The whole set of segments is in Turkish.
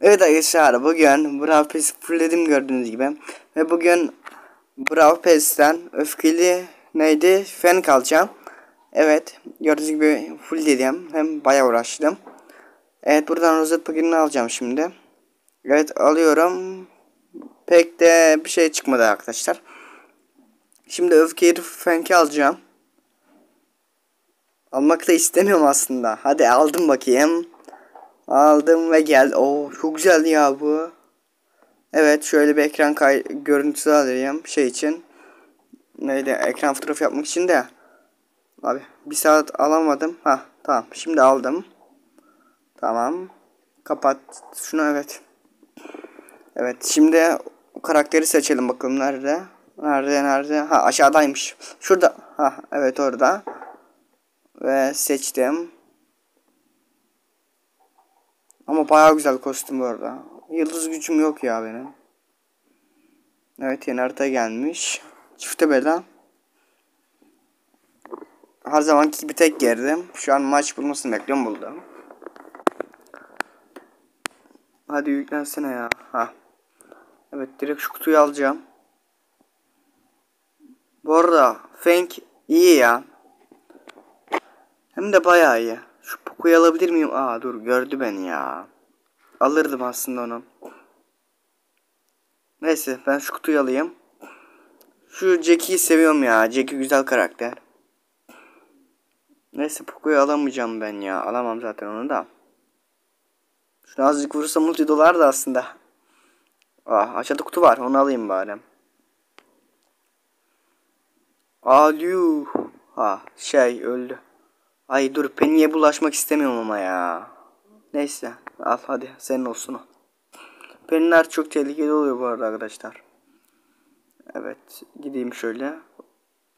Evet arkadaşlar bugün Brawl Pass fullledim gördüğünüz gibi. Ve bugün Brawl Pass'ten öfkeli neydi fen kalacağım. Evet gördüğünüz gibi full dedim. Hem bayağı uğraştım. Evet buradan rozet paketini alacağım şimdi. Evet alıyorum. Pek de bir şey çıkmadı arkadaşlar. Şimdi öfkeli fenki alacağım. Almak da istemiyorum aslında. Hadi aldım bakayım. Aldım ve gel. Oo çok güzel ya bu. Evet şöyle bir ekran kay görüntüsü alayım şey için. Neydi ekran fotoğrafı yapmak için de. Abi bir saat alamadım. Ha tamam şimdi aldım. Tamam. Kapat şunu evet. Evet şimdi karakteri seçelim bakalım nerede. Nerede nerede? Ha aşağıdaymış. Şurada. Ha evet orada. Ve seçtim. Ama bayağı güzel kostüm bu arada. Yıldız gücüm yok ya benim. Evet yeni harita gelmiş. Çifte bela. Her zamanki gibi tek girdim. Şu an maç bulmasını bekliyorum buldum. Hadi yüklensene ya. Ha. Evet direkt şu kutuyu alacağım. Bu arada Fenk iyi ya. Hem de bayağı iyi. Poco'yu alabilir miyim? Aa dur gördü beni ya. Alırdım aslında onu. Neyse ben şu kutuyu alayım. Şu Jackie'yi seviyorum ya. Jackie güzel karakter. Neyse Poco'yu alamayacağım ben ya. Alamam zaten onu da. Şunu azıcık vurursam multi dolar da aslında. Ah aşağıda kutu var. Onu alayım bari. Alyu. Ha şey öldü. Ay dur Penny'e bulaşmak istemiyorum ama ya. Neyse al hadi senin olsun o. Penny'ler çok tehlikeli oluyor bu arada arkadaşlar. Evet gideyim şöyle.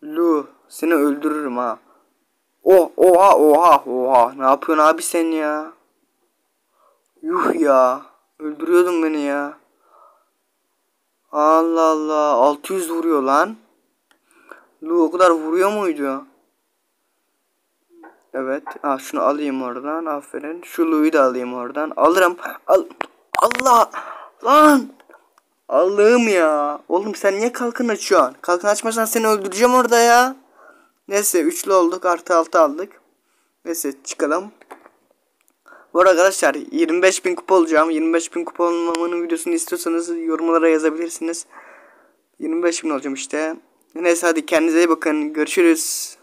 Lu seni öldürürüm ha. Oh oha oha oha ne yapıyorsun abi sen ya? Yuh ya öldürüyordun beni ya. Allah Allah 600 vuruyor lan. Lu o kadar vuruyor muydu? Evet. Ah şunu alayım oradan. Aferin. Şu Lou'yu da alayım oradan. Alırım. Al Allah. Lan. Allah'ım ya. Oğlum sen niye kalkın açıyorsun? Kalkın açmasan seni öldüreceğim orada ya. Neyse üçlü olduk. Artı altı aldık. Neyse çıkalım. Bu arada arkadaşlar 25 bin kupa olacağım. 25 bin kupa olmamın videosunu istiyorsanız yorumlara yazabilirsiniz. 25 bin olacağım işte. Neyse hadi kendinize iyi bakın. Görüşürüz.